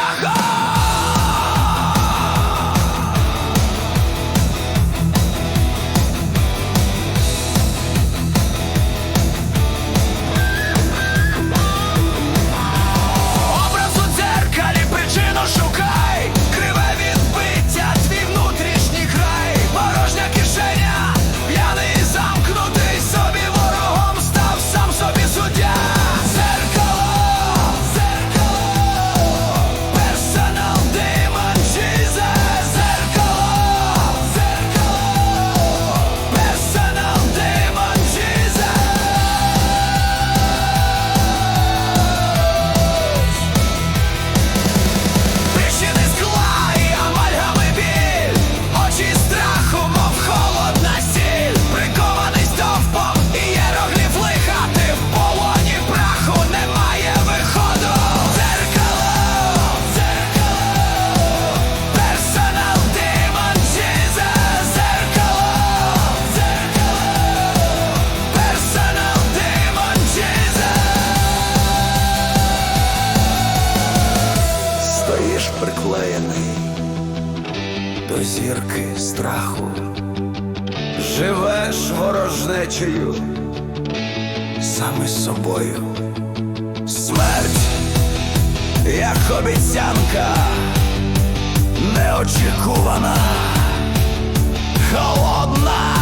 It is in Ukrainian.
Shut приклеєний до зірки страху. Живеш ворожнечею, саме собою. Смерть, як обіцянка, неочікувана, холодна.